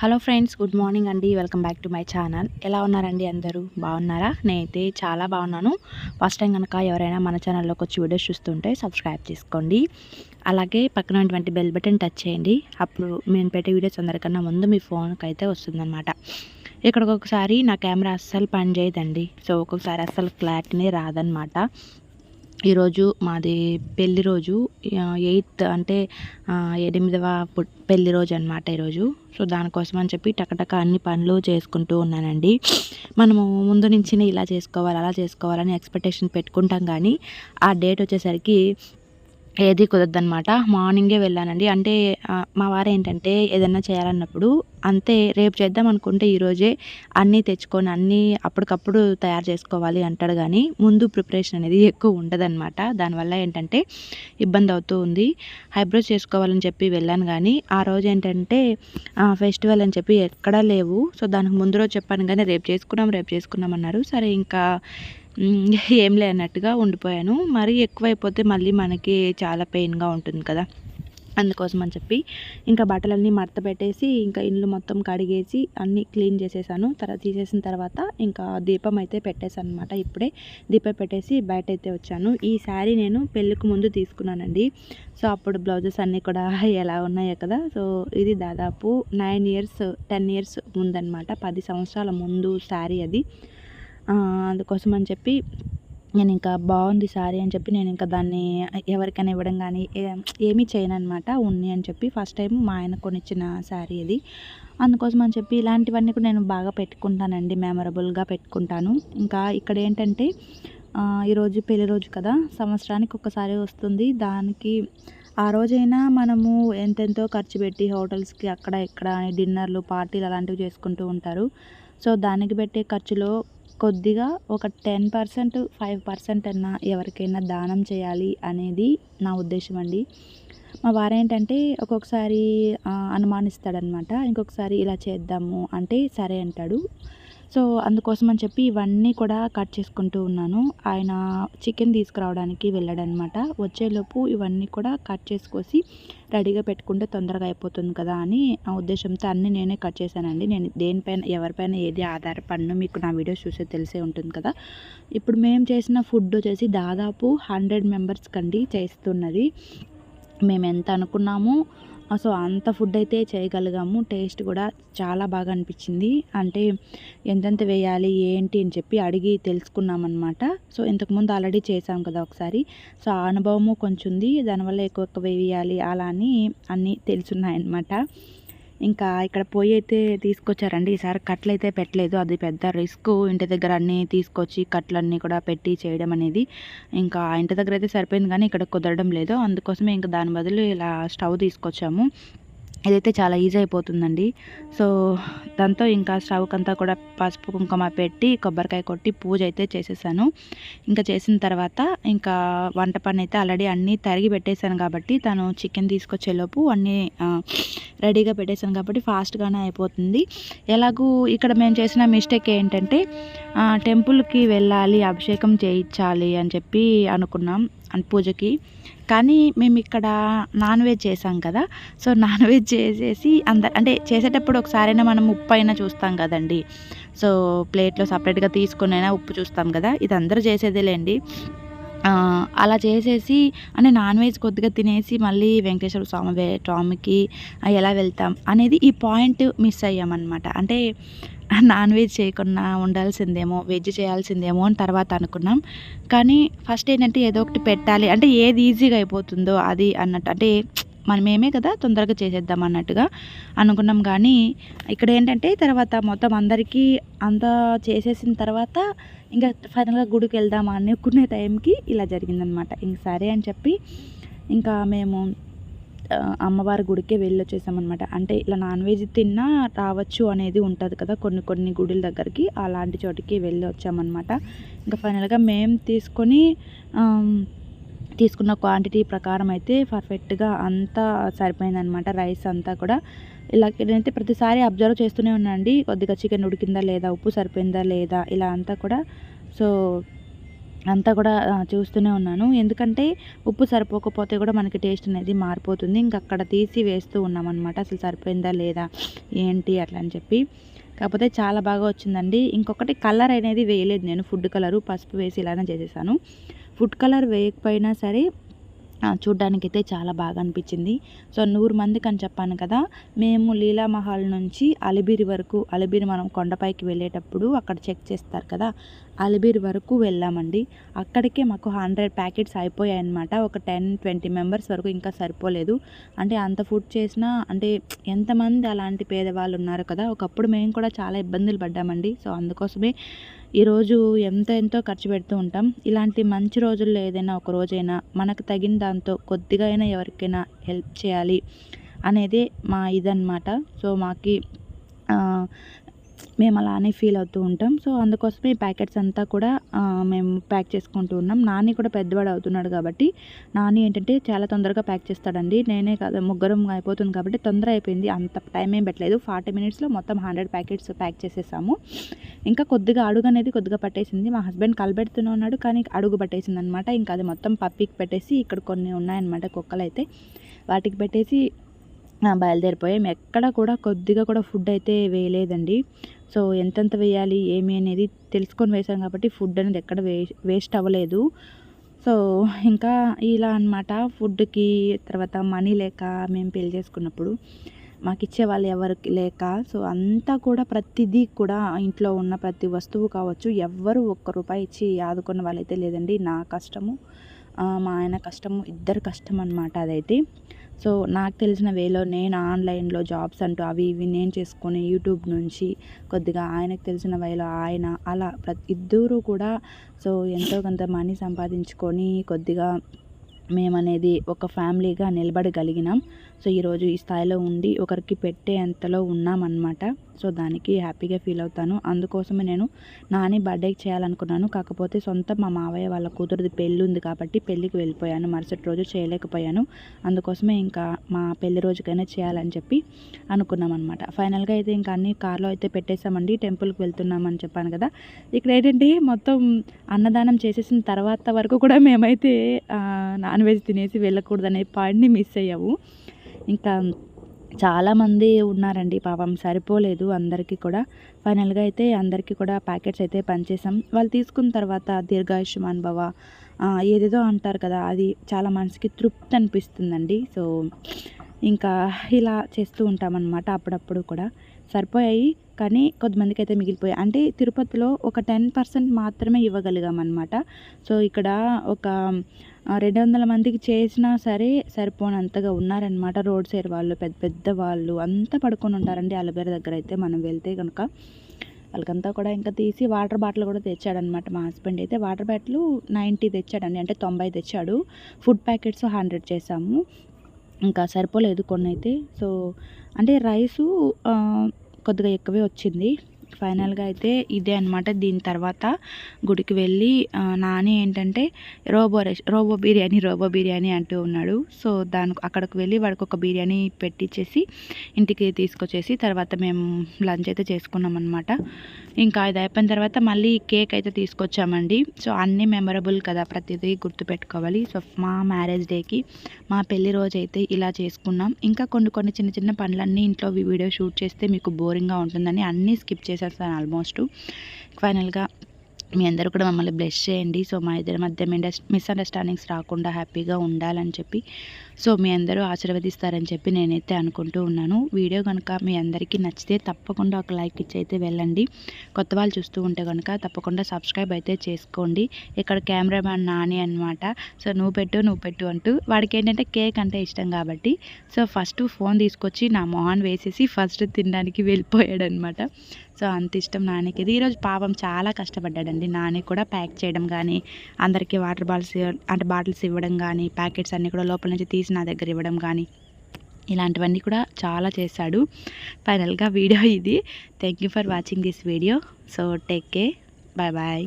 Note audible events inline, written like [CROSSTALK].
Hello friends good morning అండి. Welcome back to my channel. ఎలా ఉన్నారండి అందరూ? బాగున్నారా? నేనైతే చాలా బాగున్నాను. ఫస్ట్ టైం కనుక ఎవరైనా మన ఛానల్లోకి వచ్చి వీడియోస్ చూస్తుంటే సబ్స్క్రైబ్ చేసుకోండి. అలాగే పక్కన ఉన్నటువంటి బెల్ బటన్ టచ్ చేయండి. అప్పుడు నేను పెట్టే వీడియోస్ అందరికన్నా ముందు మీ ఫోన్కి అయితే వస్తుందన్నమాట. ఇక్కడికి ఒకసారి నా కెమెరా అస్సలు పనిచేయదండి. సో ఒక్కొక్కసారి అస్సలు క్లారిటీనే రాదనమాట ఈరోజు మాది పెళ్ళి రోజు ఎయిత్ అంటే ఎనిమిదవ పెళ్ళి రోజు అనమాట ఈరోజు సో దానికోసం అని చెప్పి టకటక అన్ని పనులు చేసుకుంటూ ఉన్నానండి. మనము ముందు నుంచి ఇలా చేసుకోవాలి అలా చేసుకోవాలని ఎక్స్పెక్టేషన్ పెట్టుకుంటాం కానీ ఆ డేట్ వచ్చేసరికి ఏది కుదరదనమాట మార్నింగే వెళ్ళానండి. అంటే మా వారు ఏంటంటే ఏదైనా చేయాలన్నప్పుడు అంతే రేపు చేద్దాం అనుకుంటే ఈరోజే అన్నీ తెచ్చుకొని అన్నీ అప్పటికప్పుడు తయారు చేసుకోవాలి అంటాడు కానీ ముందు ప్రిపరేషన్ అనేది ఎక్కువ ఉండదన్నమాట. దానివల్ల ఏంటంటే ఇబ్బంది అవుతూ ఉంది. హైబ్రోస్ చేసుకోవాలని చెప్పి వెళ్ళాను కానీ ఆ రోజు ఏంటంటే ఫెస్టివల్ అని చెప్పి ఎక్కడా లేవు. సో దానికి ముందు రోజు చెప్పాను కానీ రేపు చేసుకున్నాం రేపు చేసుకున్నాం అన్నారు. సరే ఇంకా ఏం లేనట్టుగా ఉండిపోయాను. మరీ ఎక్కువైపోతే మళ్ళీ మనకి చాలా పెయిన్గా ఉంటుంది కదా. అందుకోసం అని చెప్పి ఇంకా బట్టలన్నీ మడత పెట్టేసి ఇంకా ఇండ్లు మొత్తం కడిగేసి అన్నీ క్లీన్ చేసేసాను. తర్వాత తీసేసిన తర్వాత ఇంకా దీపం అయితే పెట్టేశాను అనమాట ఇప్పుడే దీపం పెట్టేసి బయట అయితే వచ్చాను. ఈ శారీ నేను పెళ్ళికి ముందు తీసుకున్నానండి. సో అప్పుడు బ్లౌజెస్ అన్నీ కూడా [LAUGHS] ఎలా ఉన్నాయో కదా. సో ఇది దాదాపు నైన్ ఇయర్స్ టెన్ ఇయర్స్ ముందనమాట పది సంవత్సరాల ముందు శారీ అది. అందుకోసం అని చెప్పి నేను ఇంకా బాగుంది సారీ అని చెప్పి నేను ఇంకా దాన్ని ఎవరికైనా ఇవ్వడం కానీ ఏమీ చేయను అనమాట ఉన్ని అని చెప్పి ఫస్ట్ టైం మా ఆయన కొనిచ్చిన శారీ అది. అందుకోసం అని చెప్పి ఇలాంటివన్నీ కూడా నేను బాగా పెట్టుకుంటానండి మెమరబుల్గా పెట్టుకుంటాను. ఇంకా ఇక్కడ ఏంటంటే ఈరోజు పెళ్ళి రోజు కదా సంవత్సరానికి ఒకసారి వస్తుంది. దానికి ఆ రోజైనా మనము ఎంతెంతో ఖర్చు పెట్టి హోటల్స్కి అక్కడ ఇక్కడ డిన్నర్లు పార్టీలు అలాంటివి చేసుకుంటూ ఉంటారు. సో దానికి పెట్టే ఖర్చులో కొద్దిగా ఒక టెన్ పర్సెంట్ ఫైవ్ పర్సెంట్ అన్నా ఎవరికైనా దానం చేయాలి అనేది నా ఉద్దేశం అండి. మా వారేంటంటే ఒక్కొక్కసారి అనుమానిస్తాడనమాట ఇంకొకసారి ఇలా చేద్దాము అంటే సరే అంటాడు. సో అందుకోసం అని చెప్పి ఇవన్నీ కూడా కట్ చేసుకుంటూ ఉన్నాను. ఆయన చికెన్ తీసుకురావడానికి వెళ్ళాడనమాట వచ్చేలోపు ఇవన్నీ కూడా కట్ చేసుకోసి రెడీగా పెట్టుకుంటే తొందరగా అయిపోతుంది కదా అని ఆ ఉద్దేశంతో అన్నీ నేనే కట్ చేశానండి. నేను దేనిపైన ఎవరిపైన ఏది ఆధారపడను మీకు నా వీడియోస్ చూసే తెలిసే ఉంటుంది కదా. ఇప్పుడు మేము చేసిన ఫుడ్ వచ్చేసి దాదాపు హండ్రెడ్ మెంబర్స్ కండి చేస్తున్నది. మేము ఎంత అనుకున్నామో సో అంత ఫుడ్ అయితే చేయగలిగాము. టేస్ట్ కూడా చాలా బాగా అనిపించింది. అంటే ఎంతెంత వేయాలి ఏంటి అని చెప్పి అడిగి తెలుసుకున్నామన్నమాట. సో ఇంతకుముందు ఆల్రెడీ చేసాం కదా ఒకసారి. సో ఆ అనుభవము కొంచెం ఉంది దానివల్ల ఎక్కువ ఎక్కువ వేయాలి అలా అని అన్నీ తెలుసున్నాయన్నమాట ఇంకా ఇక్కడ పొయ్యి అయితే తీసుకొచ్చారండి. ఈసారి కట్లు అయితే పెట్టలేదు. అది పెద్ద రిస్క్. ఇంటి దగ్గర అన్నీ తీసుకొచ్చి కట్లన్నీ కూడా పెట్టి చేయడం అనేది ఇంకా ఇంటి దగ్గర అయితే సరిపోయింది కానీ ఇక్కడ కుదరడం లేదు. అందుకోసమే ఇంకా దాని బదులు ఇలా స్టవ్ తీసుకొచ్చాము. ఇదైతే చాలా ఈజీ అయిపోతుందండి సో దాంతో ఇంకా స్టవ్కి అంతా కూడా పసుపు కుంకుమ పెట్టి కొబ్బరికాయ కొట్టి పూజ అయితే చేసేసాను. ఇంకా చేసిన తర్వాత ఇంకా వంట పని అయితే ఆల్రెడీ అన్నీ తరిగి పెట్టేశాను కాబట్టి తను చికెన్ తీసుకొచ్చేలోపు అన్నీ రెడీగా పెట్టేశాను కాబట్టి ఫాస్ట్గానే అయిపోతుంది. ఎలాగూ ఇక్కడ మేము చేసిన మిస్టేక్ ఏంటంటే టెంపుల్కి వెళ్ళాలి అభిషేకం చేయించాలి అని చెప్పి అనుకున్నాం. పూజకి. కానీ మేము ఇక్కడ నాన్ వెజ్ చేసాం కదా సో నాన్ వెజ్ చేసేసి అంద అంటే చేసేటప్పుడు ఒకసారైనా మనం ఉప్పు అయినా చూస్తాం కదండి. సో ప్లేట్లో సపరేట్గా తీసుకునైనా ఉప్పు చూస్తాం కదా ఇది అందరూ చేసేదేలేండి. అలా చేసేసి అంటే నాన్ వెజ్ కొద్దిగా తినేసి మళ్ళీ వెంకటేశ్వర స్వామి స్వామికి ఎలా వెళ్తాం? అనేది ఈ పాయింట్ మిస్ అయ్యామన్నమాట. అంటే నాన్ వెజ్ చేయకుండా ఉండాల్సిందేమో వెజ్ చేయాల్సిందేమో అని తర్వాత అనుకున్నాం. కానీ ఫస్ట్ ఏంటంటే ఏదో ఒకటి పెట్టాలి. అంటే ఏది ఈజీగా అయిపోతుందో అది అన్నట్టు. అంటే మనమేమే కదా తొందరగా చేసేద్దాం అన్నట్టుగా అనుకున్నాం. కానీ ఇక్కడ ఏంటంటే తర్వాత మొత్తం అందరికీ అంతా చేసేసిన తర్వాత ఇంకా ఫైనల్గా గుడికి వెళ్దామా అనుకునే టైంకి ఇలా జరిగిందనమాట. ఇంక సరే అని చెప్పి ఇంకా మేము అమ్మవారి గుడికే వెళ్ళి వచ్చేసామన్నమాట అంటే ఇలా నాన్ వెజ్ తిన్నా రావచ్చు అనేది ఉంటుంది కదా కొన్ని కొన్ని గుడుల దగ్గరికి అలాంటి చోటికి వెళ్ళి వచ్చామన్నమాట ఇంకా ఫైనల్గా మేము తీసుకొని తీసుకున్న క్వాంటిటీ ప్రకారం అయితే పర్ఫెక్ట్గా అంతా సరిపోయిందనమాట రైస్ అంతా కూడా. ఇలా నేనైతే ప్రతిసారి అబ్జర్వ్ చేస్తూనే ఉన్నాండి కొద్దిగా చికెన్ ఉడికిందా లేదా ఉప్పు సరిపోయిందా లేదా ఇలా అంతా కూడా. సో అంతా కూడా చూస్తూనే ఉన్నాను. ఎందుకంటే ఉప్పు సరిపోకపోతే కూడా మనకి టేస్ట్ అనేది మారిపోతుంది. ఇంక అక్కడ తీసి వేస్తూ ఉన్నామన్నమాట. అసలు సరిపోయిందా లేదా? ఏంటి? అట్లా అని చెప్పి. కాకపోతే చాలా బాగా వచ్చిందండి. ఇంకొకటి కలర్ అనేది వేయలేదు నేను. ఫుడ్ కలరు పసుపు వేసి ఇలానే చేసేసాను. ఫుడ్ కలర్ వేయకపోయినా సరే చూడ్డానికైతే చాలా బాగా అనిపించింది. సో నూరు మందికి అని చెప్పాను కదా. మేము లీలా మహల్ నుంచి అలిబిరి వరకు అలిబిరి మనం కొండపైకి వెళ్ళేటప్పుడు అక్కడ చెక్ చేస్తారు కదా. అలిబీర్ వరకు వెళ్ళామండి. అక్కడికే మాకు హండ్రెడ్ ప్యాకెట్స్ అయిపోయాయి అనమాట ఒక టెన్ ట్వంటీ మెంబర్స్ వరకు ఇంకా సరిపోలేదు. అంటే అంత ఫుడ్ చేసినా అంటే ఎంతమంది అలాంటి పేదవాళ్ళు ఉన్నారు కదా ఒకప్పుడు మేము కూడా చాలా ఇబ్బందులు పడ్డామండి. సో అందుకోసమే ఈరోజు ఎంత ఎంతో ఖర్చు పెడుతూ ఉంటాం. ఇలాంటి మంచి రోజుల్లో ఏదైనా ఒక రోజైనా మనకు తగిన దాంతో కొద్దిగా అయినా ఎవరికైనా హెల్ప్ చేయాలి అనేది మా ఇదన్నమాట. సో మాకి మేము అలానే ఫీల్ అవుతూ ఉంటాం. సో అందుకోసమే ఈ ప్యాకెట్స్ అంతా కూడా మేము ప్యాక్ చేసుకుంటూ ఉన్నాం. నాని కూడా పెద్దవాడు అవుతున్నాడు కాబట్టి నాని ఏంటంటే చాలా తొందరగా ప్యాక్ చేస్తాడండి. నేనే కాదు ముగ్గురం అయిపోతుంది కాబట్టి తొందర అయిపోయింది. అంత టైం ఏం పెట్టలేదు. ఫార్టీ మినిట్స్లో మొత్తం హండ్రెడ్ ప్యాకెట్స్ ప్యాక్ చేసేసాము. ఇంకా కొద్దిగా అడుగు అనేది కొద్దిగా పట్టేసింది. మా హస్బెండ్ కలబెడుతూనే ఉన్నాడు కానీ అడుగు పట్టేసింది అనమాట ఇంకా అది మొత్తం పప్పికి పెట్టేసి ఇక్కడ కొన్ని ఉన్నాయన్నమాట కుక్కలు అయితే వాటికి పెట్టేసి బయలుదేరిపోయాం. ఎక్కడ కూడా కొద్దిగా కూడా ఫుడ్ అయితే వేయలేదండి. సో ఎంతెంత వేయాలి ఏమి అనేది తెలుసుకొని వేసాం కాబట్టి ఫుడ్ అనేది ఎక్కడ వేస్ట్ అవ్వలేదు. సో ఇంకా ఇలా అన్నమాట ఫుడ్కి తర్వాత మనీ లేక మేము పెళ్ళి చేసుకున్నప్పుడు మాకు ఇచ్చే వాళ్ళు ఎవరికి లేక సో అంతా కూడా ప్రతిదీ కూడా ఇంట్లో ఉన్న ప్రతి వస్తువు కావచ్చు ఎవ్వరు ఒక్క రూపాయి ఇచ్చి ఆదుకున్న వాళ్ళైతే లేదండి. నా కష్టము. మా ఆయన కష్టము ఇద్దరు కష్టం అనమాట అదైతే. సో నాకు తెలిసిన వేలో నేను ఆన్లైన్లో జాబ్స్ అంటూ అవి ఇవి నేను చేసుకొని యూట్యూబ్ నుంచి కొద్దిగా ఆయనకు తెలిసిన వేలో ఆయన అలా ప్రతి ఇద్దరు కూడా సో ఎంతో కొంత మనీ సంపాదించుకొని కొద్దిగా మేమనేది ఒక ఫ్యామిలీగా నిలబడగలిగినాం. సో ఈరోజు ఈ స్థాయిలో ఉండి ఒకరికి పెట్టే అంతలో ఉన్నామన్నమాట. సో దానికి హ్యాపీగా ఫీల్ అవుతాను. అందుకోసమే నేను నాని బర్త్డేకి చేయాలనుకున్నాను. కాకపోతే సొంత మా మావయ్య వాళ్ళ కూతురుది పెళ్ళి ఉంది కాబట్టి పెళ్ళికి వెళ్ళిపోయాను. మరుసటి రోజు చేయలేకపోయాను. అందుకోసమే ఇంకా మా పెళ్ళి రోజుకైనా చేయాలని చెప్పి అనుకున్నాం అనమాట ఫైనల్గా అయితే ఇంకా అన్ని కార్లో అయితే పెట్టేసామండి టెంపుల్కి వెళ్తున్నామని చెప్పాను కదా. ఇక్కడ ఏంటంటే మొత్తం అన్నదానం చేసేసిన తర్వాత వరకు కూడా మేమైతే నాన్ వెజ్ తినేసి వెళ్ళకూడదనే పాయింట్ని మిస్ అయ్యాము. ఇంకా చాలామంది ఉన్నారండి పాపం సరిపోలేదు అందరికీ కూడా. ఫైనల్గా అయితే అందరికీ కూడా ప్యాకెట్స్ అయితే పనిచేసాం వాళ్ళు తీసుకున్న తర్వాత దీర్ఘాయుష్మాన్ భవ ఏదేదో అంటారు కదా అది చాలా మనసుకి తృప్తి అనిపిస్తుందండి. సో ఇంకా ఇలా చేస్తూ ఉంటామన్నమాట అప్పుడప్పుడు కూడా. సరిపోయాయి కానీ కొద్దిమందికి అయితే మిగిలిపోయాయి. అంటే తిరుపతిలో ఒక టెన్ పర్సెంట్ మాత్రమే ఇవ్వగలిగామన్నమాట. సో ఇక్కడ ఒక రెండు వందల మందికి చేసినా సరే సరిపోనంతగా ఉన్నారనమాట రోడ్ సైడ్ వాళ్ళు పెద్ద పెద్ద వాళ్ళు అంతా పడుకొని ఉంటారండి. అలబేర దగ్గర అయితే మనం వెళ్తే కనుక వాళ్ళకంతా కూడా ఇంకా తీసి వాటర్ బాటిల్ కూడా తెచ్చాడనమాట మా హస్బెండ్ అయితే వాటర్ బాటిల్ నైంటీ తెచ్చాడండి. అంటే తొంభై తెచ్చాడు. ఫుడ్ ప్యాకెట్స్ హండ్రెడ్ చేసాము ఇంకా సరిపోలేదు కొన్ని అయితే సో అంటే రైసు కొద్దిగా ఎక్కువే వచ్చింది. ఫైనల్గా అయితే ఇదే అనమాట దీని తర్వాత గుడికి వెళ్ళి నాని ఏంటంటే రోబో రెస్ రోబో బిర్యానీ రోబో బిర్యానీ అంటూ ఉన్నాడు. సో దాని అక్కడికి వెళ్ళి వాడికి ఒక బిర్యానీ పెట్టించేసి ఇంటికి తీసుకొచ్చేసి తర్వాత మేము లంచ్ అయితే చేసుకున్నాం అనమాట ఇంకా ఇది అయిపోయిన తర్వాత మళ్ళీ కేక్ అయితే తీసుకొచ్చామండి. సో అన్నీ మెమరబుల్ కదా ప్రతిదీ గుర్తుపెట్టుకోవాలి. సో మా మ్యారేజ్ డేకి మా పెళ్ళి రోజు అయితే ఇలా చేసుకున్నాం. ఇంకా కొన్ని కొన్ని చిన్న చిన్న పనులన్నీ ఇంట్లో వీడియో షూట్ చేస్తే మీకు బోరింగ్గా ఉంటుందని అన్నీ స్కిప్ చేసేస్తాను ఆల్మోస్ట్ ఫైనల్గా మీ అందరూ కూడా మమ్మల్ని బ్లెస్ చేయండి. సో మా ఇద్దరి మధ్య మిస్అండర్స్టాండింగ్స్ రాకుండా హ్యాపీగా ఉండాలని చెప్పి. సో మీ అందరూ ఆశీర్వదిస్తారని చెప్పి నేనైతే అనుకుంటూ ఉన్నాను. వీడియో కనుక మీ అందరికీ నచ్చితే తప్పకుండా ఒక లైక్ ఇచ్చి అయితే వెళ్ళండి. కొత్త వాళ్ళు చూస్తూ ఉంటే కనుక తప్పకుండా సబ్స్క్రైబ్ అయితే చేసుకోండి. ఇక్కడ కెమెరామ్యాన్ నాని అనమాట సో నువ్వు పెట్టు నువ్వు పెట్టు అంటూ వాడికి ఏంటంటే కేక్ అంటే ఇష్టం కాబట్టి. సో ఫస్ట్ ఫోన్ తీసుకొచ్చి నా మొహాన్ వేసేసి ఫస్ట్ తినడానికి వెళ్ళిపోయాడు అనమాట సో అంత ఇష్టం నానికి ఇది ఈరోజు పాపం చాలా కష్టపడ్డాడండి. నాని కూడా ప్యాక్ చేయడం కానీ అందరికీ వాటర్ బాటిల్స్ అంటే బాటిల్స్ ఇవ్వడం కానీ ప్యాకెట్స్ అన్నీ కూడా లోపల నుంచి తీసి నా దగ్గర ఇవ్వడం కానీ ఇలాంటివన్నీ కూడా చాలా చేశాడు. ఫైనల్గా వీడియో ఇది. Thank you for watching this video. So take care. Bye bye.